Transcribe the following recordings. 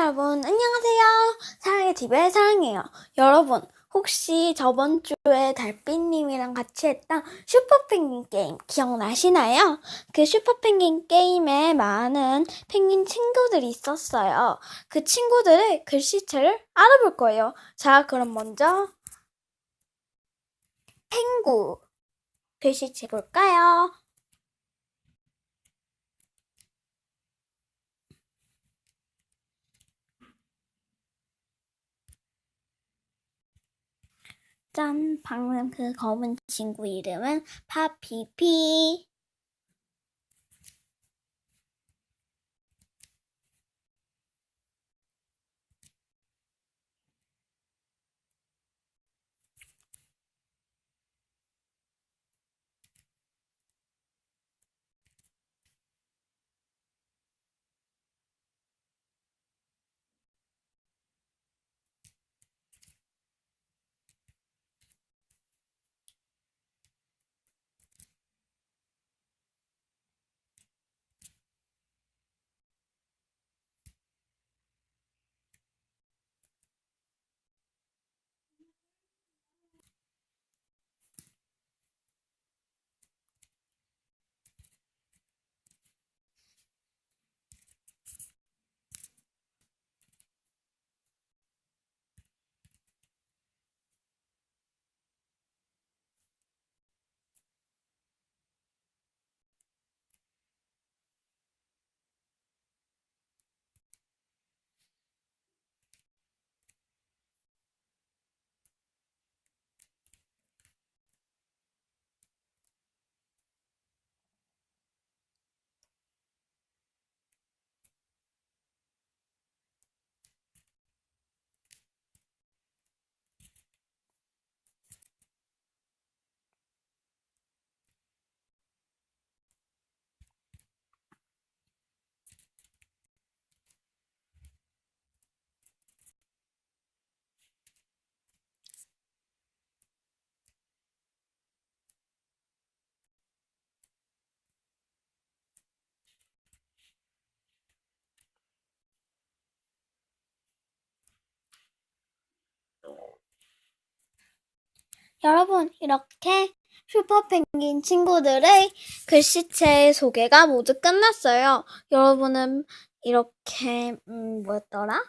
여러분, 안녕하세요. 사랑의 TV의 사랑해요. 여러분, 혹시 저번 주에 달빛님이랑 같이 했던 슈퍼펭귄 게임 기억나시나요? 그 슈퍼펭귄 게임에 많은 펭귄 친구들이 있었어요. 그 친구들의 글씨체를 알아볼 거예요. 자, 그럼 먼저 펭구 글씨체 볼까요? 짠! 방금 그 검은 친구 이름은 파피피. 여러분, 이렇게 슈퍼펭귄 친구들의 글씨체 소개가 모두 끝났어요. 여러분은 이렇게, 음, 뭐였더라?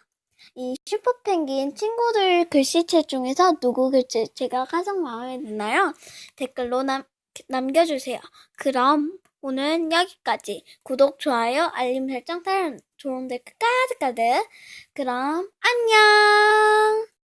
이 슈퍼펭귄 친구들 글씨체 중에서 누구 글씨체가 가장 마음에 드나요? 댓글로 남, 남겨주세요. 그럼 오늘은 여기까지. 구독, 좋아요, 알림 설정, 다른 좋은 댓글 까득까득. 그럼 안녕!